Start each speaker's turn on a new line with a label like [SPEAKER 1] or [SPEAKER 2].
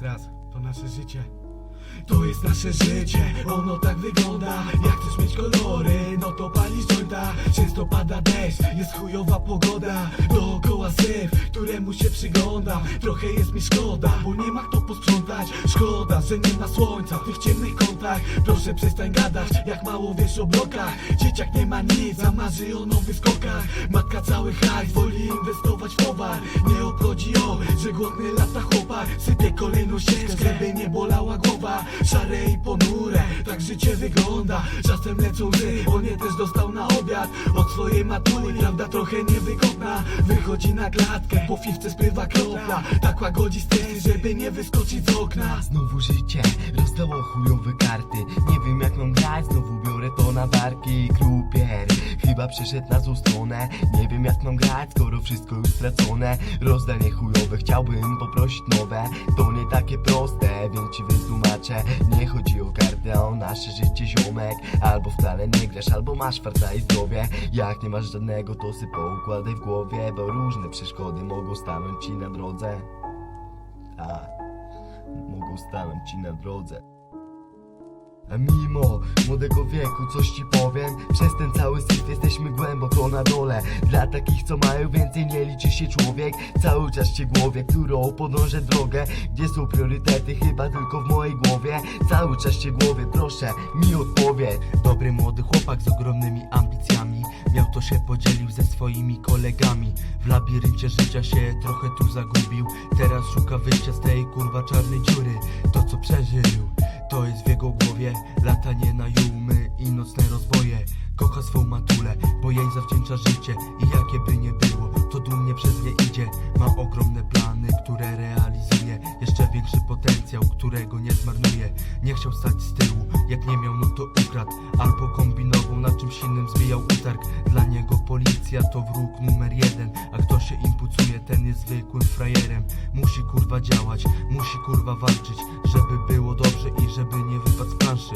[SPEAKER 1] raz, to nasze życie. To jest nasze życie, ono tak wygląda. Jak chcesz mieć kolory, no to palisz jointa. Często pada deszcz, jest chujowa pogoda któremu się przyglądam Trochę jest mi szkoda, bo nie ma kto posprzątać. Szkoda, że nie ma słońca w tych ciemnych kątach. Proszę przestań gadać, jak mało wiesz o blokach. Dzieciak nie ma nic, a marzy o nowych skokach. Matka cały hajs, woli inwestować w towar. Nie obchodzi ją, że głodny lata chłopak. Sypie kolejną ścieżkę, żeby nie bolała głowa. Szare życie wygląda? Czasem lecą łzy, on je też dostał na obiad. Od swojej matury, prawda trochę niewygodna Wychodzi na klatkę, po fifce spływa kropla. Tak łagodzi stres, żeby nie wyskoczyć z okna.
[SPEAKER 2] Znowu życie rozdało chujowe karty. Nie wiem jak mam grać, znowu biorę to na barki. Krupier chyba przeszedł na złą stronę. Nie wiem jak mam grać, skoro wszystko już stracone. Rozdanie chujowe, chciałbym poprosić nowe. To nie takie proste, więc ci wytłumaczę. Nie chodzi o kartę, życie ziomek. Albo wcale nie grasz, albo masz farta i zdrowie. Jak nie masz żadnego, to sy poukładaj w głowie Bo różne przeszkody mogą stanąć ci na drodze. A mogą stanąć ci na drodze. Mimo młodego wieku coś ci powiem. Przez ten cały syf jesteśmy głęboko na dole. Dla takich co mają więcej nie liczy się człowiek. Cały czas cię głowie, którą podążę drogę. Gdzie są priorytety? Chyba tylko w mojej głowie. Cały czas cię głowie, proszę mi odpowiedz
[SPEAKER 3] Dobry młody chłopak z ogromnymi ambicjami. Miał to się podzielił ze swoimi kolegami. W labiryncie życia się trochę tu zagubił. Teraz szuka wyjścia z tej kurwa czarnej dziury. To co przeżył, to jest w jego głowie Latanie na jumy i nocne rozboje. Kocha swą matulę, bo jej zawdzięcza życie. I jakie by nie było, to dumnie przez nie idzie. Ma ogromne plany, które realizuje. Jeszcze większy potencjał, którego nie zmarnuje. Nie chciał stać z tyłu, jak nie miał, no to ukradł. Albo kombinował, na czymś innym zbijał utarg. Dla niego policja to wróg numer jeden. A kto się impucuje, ten jest zwykłym frajerem. Musi kurwa działać, musi kurwa walczyć było dobrze i żeby nie wypadł z planszy.